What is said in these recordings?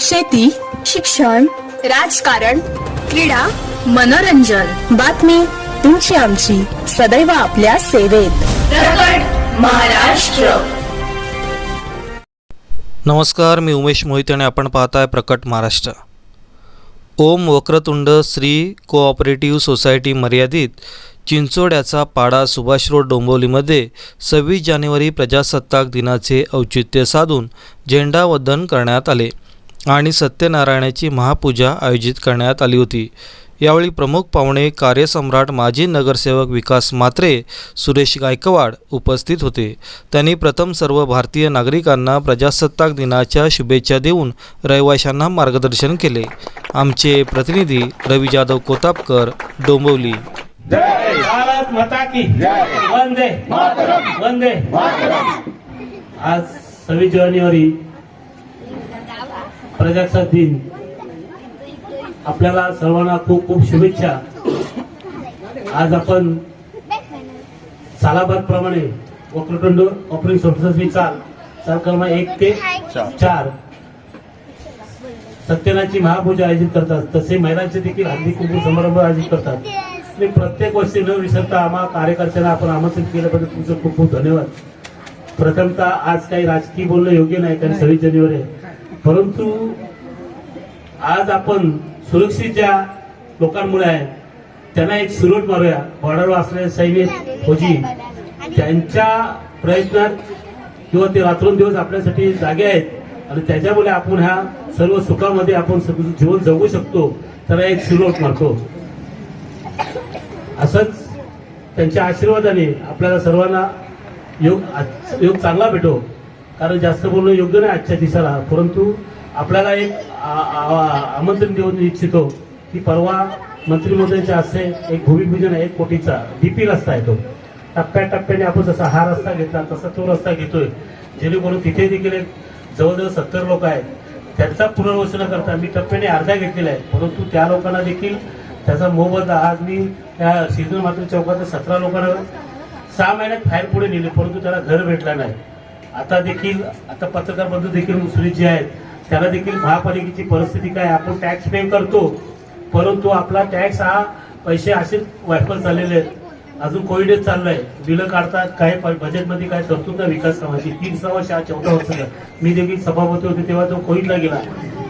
शेती शिक्षण राजकारण क्रीडा मनोरंजन. बातमी तुमची आमची. सदैव आपल्या सेवेत. प्रकट महाराष्ट्र. नमस्कार मी उमेश मोहिते आणि आपण पाहताय प्रकट महाराष्ट्र. ओम वक्रतुंड श्री कोऑपरेटिव्ह सोसायटी मर्यादित चिंचोड्याचा पाडा सुभाष रोड डोंबिवलीमध्ये सव्वीस जानेवारी प्रजासत्ताक दिनाचे औचित्य साधून झेंडावंदन करण्यात आले. आणि सत्यनारायणाची महापूजा आयोजित करण्यात आली होती. यावेळी प्रमुख पाहुणे कार्यसम्राट माजी नगरसेवक विकास मात्रे सुरेश गायकवाड उपस्थित होते. त्यांनी प्रथम सर्व भारतीय नागरिकांना प्रजासत्ताक दिनाच्या शुभेच्छा देऊन रहिवाशांना मार्गदर्शन केले. आमचे प्रतिनिधी रवी जाधव कोतापकर डोंबिवली. जय भारत माता की वंदे. वंदे. आज सव्वीस जानेवारी प्रजासत्ताक दिन. आपल्याला सर्वांना खूप खूप शुभेच्छा. आज आपण सालाबाद प्रमाणे वक्रतुंड ऑपरेटिंग सोसायटी चाल चाल क्रमांक एक ते चार. सत्यनाची महापूजा आयोजित करतात तसे महिलांचे देखील हल्दी कुंकू समारंभ आयोजित करतात. आणि प्रत्येक गोष्टी न विसरता आम्हा कार्यकर्त्यांना आपण आमंत्रित केल्याबद्दल तुमचं खूप खूप धन्यवाद. प्रथमतः आज काही राजकीय बोलणं योग्य नाही कारण सव्वीस जानेवारी आहे. परंतु आज आपण सुरक्षित ज्या लोकांमुळे आहे. त्यांना एक सुरट मारूया. बॉर्डरवर असलेले सैनिक फौजी. त्यांच्या प्रयत्नात किंवा ते रात्रंदिवस आपल्यासाठी जागे आहेत. आणि त्याच्यामुळे आपण ह्या सर्व सुखामध्ये आपण जीवन जगू शकतो. त्याला एक सुरट मारतो. असंच त्यांच्या आशीर्वादाने आपल्याला सर्वांना योग योग चांगला भेटो. कारण जास्त बोलणं योग्य नाही आजच्या दिवसाला. परंतु आपल्याला एक आ- आमंत्रण देऊन इच्छितो की परवा मंत्रिमंडळाच्या हस्ते एक भूमिपूजन आहे एक कोटीचा डीपी रस्ता आहे तो. टप्प्याटप्प्याने आपण जसा हा रस्ता घेतला तसा तो रस्ता घेतोय. जेणेकरून तिथे देखील एक जवळजवळ सत्तर लोक आहेत. त्यांचा पुनर्वसन करता मी टप्प्याने अर्धा घेतलेला आहे परंतु त्या लोकांना देखील त्याचा मोबदला आज मी त्या सीझन मात्र चौकात सतरा लोकांना सहा महिन्यात बाहेर पुढे नेले परंतु त्याला घर भेटला नाही. आता देखील आता पत्रकार बंधू देखील सुरेश जे आहेत त्याला देखील महापालिकेची परिस्थिती काय आपण टॅक्स पे करतो परंतु आपला टॅक्स हा पैसे असेच वायफल झालेले आहेत. अजून कोविडच चाललंय. बिलं काढतात काय बजेटमध्ये काय तरतूद ना विकास कामाची. तीन सहा हा चौथा वर्ष मी देखील सभापती होते तेव्हा तो कोविडला गेला.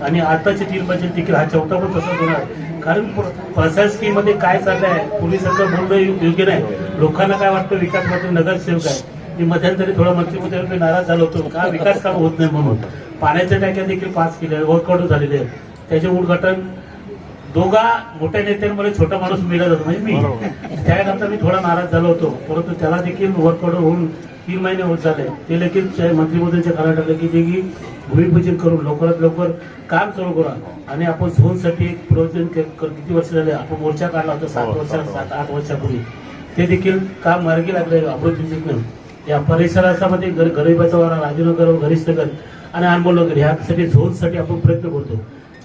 आणि आताचे तीन बजेट देखील हा चौथा पण तसाच होणार कारण प्र- प्रशासकीयमध्ये काय चाललंय? पोलिसांचं बोलणं योग्य नाही. लोकांना काय वाटतं? विकास मंत्री नगरसेवक आहे मी मध्यंतरी थोडा मंत्रिमंडळाकडे नाराज झालो होतो. का विकास काम होत नाही म्हणून? पाण्याच्या टाक्या देखील पास केल्या वर्कआउट झालेले आहेत. त्याचे उद्घाटन दोघा मोठ्या नेत्यांमध्ये छोटा माणूस मिळत जातो म्हणजे मी. त्याकरता मी थोडा नाराज झालो होतो. परंतु त्याला देखील वर्कआउट होऊन तीन महिने होत झाले. ते देखील मंत्रिमंडळाच्या टाकलं की ते की भूमिपूजन करून लवकरात लवकर काम चालू करा. आणि आपण झोनसाठी एक प्रयोजन किती वर्ष झाले? आपण मोर्चा काढला होता सात वर्ष सात आठ वर्षापूर्वी. ते देखील काम मार्गी लागले अमृत या परिसरामध्ये घर- गरिबाचा वारा राजनगर घरीशनगर आणि अनमोलनगर ह्यासाठी झोनसाठी आपण प्रयत्न करतो.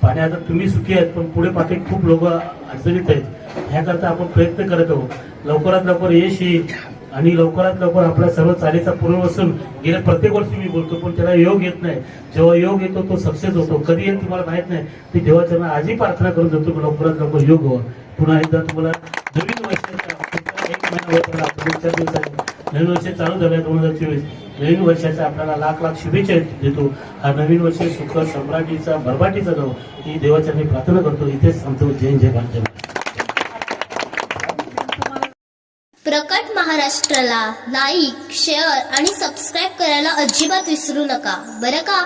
पाणी आता तुम्ही सुखी आहेत पण पुढे पाठी खूप लोक अडचणीत आहेत. ह्याकरता आपण प्रयत्न करत आहोत. लवकरात लवकर यश येईल आणि लवकरात लवकर आपल्या सर्व चालीचा पुनर्वसन गेल्या प्रत्येक वर्षी मी बोलतो पण त्याला योग येत नाही. जेव्हा योग येतो तो सक्सेस होतो. कधी येईल तुम्हाला माहीत नाही ती देवाच्या आजही प्रार्थना करून जातो की लवकरात लवकर योग व्हावा. पुन्हा एकदा तुम्हाला नवीन वर्षाच्या एक महिना होत दिवसांनी नवीन वर्ष चालू झालंय दोन हजार चोवीस. नवीन वर्षाच्या आपल्याला लाख लाख शुभेच्छा देतो. हा नवीन वर्ष सुख सम्राटीचा भरभाटीचा जाऊ ही देवाच्या मी प्रार्थना करतो. इथेच सांगतो जय जय भारत. प्रकट महाराष्ट्राला लाईक शेअर आणि सबस्क्राईब करायला अजिबात विसरू नका. बरं का?